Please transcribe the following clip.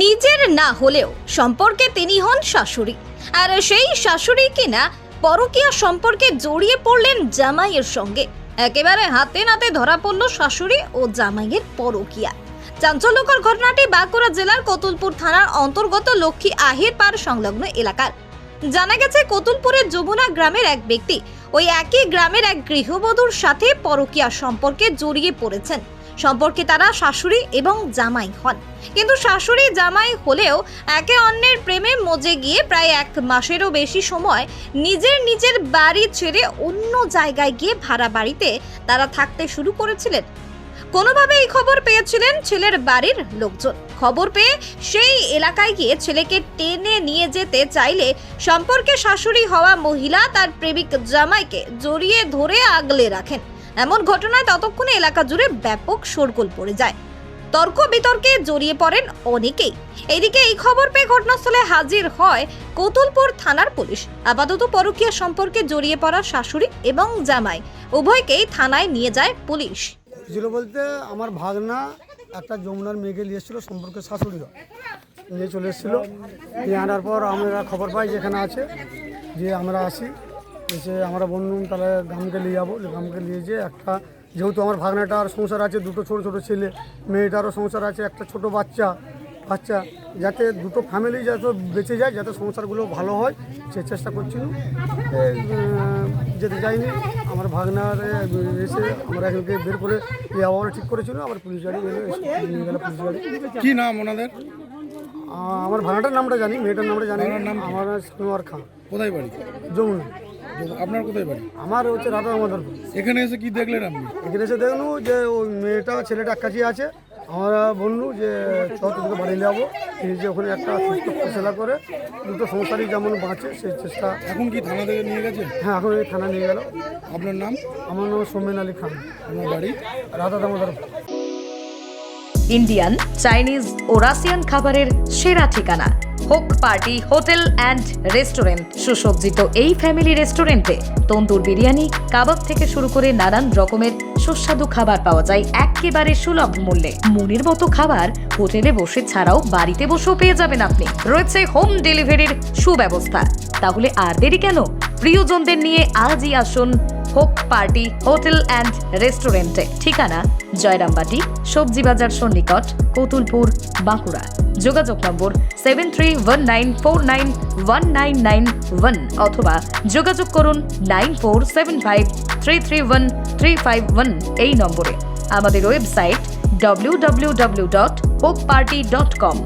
নিজের না হলেও সম্পর্কে তিনি হন শাশুড়ি। আর সেই শাশুড়ি কিনা পরকীয়া সম্পর্কে জড়িয়ে পড়লেন জামাইয়ের সঙ্গে। একেবারে হাতে নাতে ধরা পড়ল শাশুড়ি ও জামাইয়ের পরকীয়া। চাঞ্চল্যকর ঘটনাটি বাঁকুড়া জেলার কতুলপুর থানার অন্তর্গত লক্ষ্মী আহির পাড় সংলগ্ন এলাকার। জানা গেছে কতুলপুরের যমুনা গ্রামের এক ব্যক্তি ওই একই গ্রামের এক গৃহবধূর সাথে পরকীয়া সম্পর্কে জড়িয়ে পড়েছেন। সম্পর্কে তারা শাশুড়ি এবং জামাই হন। কিন্তু শাশুড়ি জামাই হলেও একে অন্যের প্রেমে মজে গিয়ে প্রায় এক মাসেরও বেশি সময় নিজের নিজের বাড়ি ছেড়ে অন্য জায়গায় গিয়ে ভাড়া বাড়িতে তারা থাকতে শুরু করেছিলেন। কোনোভাবে এই খবর পেয়েছিলেন ছেলের বাড়ির লোকজন। খবর পেয়ে সেই এলাকায় গিয়ে ছেলেকে টেনে নিয়ে যেতে চাইলে সম্পর্কে শাশুড়ি হওয়া মহিলা তার প্রেমিক জামাইকে জড়িয়ে ধরে আগলে রাখেন। এমন ঘটনায় ততক্ষণে এলাকা জুড়ে ব্যাপক শোরগোল পড়ে যায়। তর্ক বিতর্কে জড়িয়ে পড়েন অনেকেই। এদিকে এই খবর পেয়ে ঘটনাস্থলে হাজির হয় কোতুলপুর থানার পুলিশ। আপাতত পরকীয়া সম্পর্কে জড়িয়ে পড়া শাশুড়ি এবং জামাই। উভয়কেই থানায় নিয়ে যায় পুলিশ। ছিল বলতে আমার ভাগনা একটা যমুনার মেয়েকে নিয়ে এসেছিল সম্পর্কে শাশুড়ি নিয়ে চলে এসেছিল। নিয়ে আনার পর আমরা খবর পাই যেখানে আছে যে আমরা আসি। এসে আমরা বললাম তাহলে গ্রামকে নিয়ে যাব। গ্রামকে নিয়ে যেয়ে একটা যেহেতু আমার ভাগনাটার সংসার আছে দুটো ছোট ছোট ছেলে মেয়েটারও সংসার আছে একটা ছোট বাচ্চা বাচ্চা যাতে দুটো ফ্যামিলি যাতে বেঁচে যায় যাতে সংসারগুলো ভালো হয় সে চেষ্টা করছিল। উম, যেতে যাইনি আমার ভাগনার এসে আমরা এখানকে বের করে এই আবহাওয়া ঠিক করেছিল আমার পুলিশ গাড়ি নিয়ে গেল পুলিশ গাড়ি। কী নাম ওনাদের? আমার ভাগনাটার নামটা জানি মেয়েটার নামটা জানি আমার নাম আমার খান কোথায় বাড়ি? যমুনা। আপনার কোথায় বাড়ি? আমার হচ্ছে রাধা আমাদের এখানে এসে কি দেখলেন আপনি? এখানে এসে দেখল যে ওই মেয়েটা ছেলেটা কাছে আছে। আমরা বললু যে ছ তোকে বাড়ি যাব। যে ওখানে একটা সুস্থ ফসলা করে দুটো সংসারই যেমন বাঁচে সেই চেষ্টা এখন কি থানা থেকে নিয়ে গেছে? হ্যাঁ এখন এই থানা নিয়ে গেল। আপনার নাম? আমার নাম সোমেন আলী খান। আপনার বাড়ি? রাধা দামোদর ইন্ডিয়ান চাইনিজ ও রাশিয়ান খাবারের সেরা ঠিকানা। হোক পার্টি, হোটেল অ্যান্ড রেস্টুরেন্ট সুসজ্জিত এই ফ্যামিলি রেস্টুরেন্টে তন্দুর বিরিয়ানি, কাবাব থেকে শুরু করে নানান রকমের সুস্বাদু খাবার পাওয়া যায় একেবারে সুলভ মূল্যে। মনের মতো খাবার হোটেলে বসে ছাড়াও বাড়িতে বসেও পেয়ে যাবেন আপনি। রয়েছে হোম ডেলিভারির সুব্যবস্থা। তাহলে আর দেরি কেন? প্রিয়জনদের নিয়ে আজই আসুন হোক পার্টি, হোটেল অ্যান্ড রেস্টুরেন্টে ঠিকানা জয়রামবাটি সবজি বাজার সন্নিকট, কতুলপুর, বাঁকুড়া। যোগাযোগ number seven three one nine four nine one nine nine one অথবা যোগাযোগ করুন nine four seven five three three one three five one এই নম্বরে। আমাদের website W W W dot hope party dot com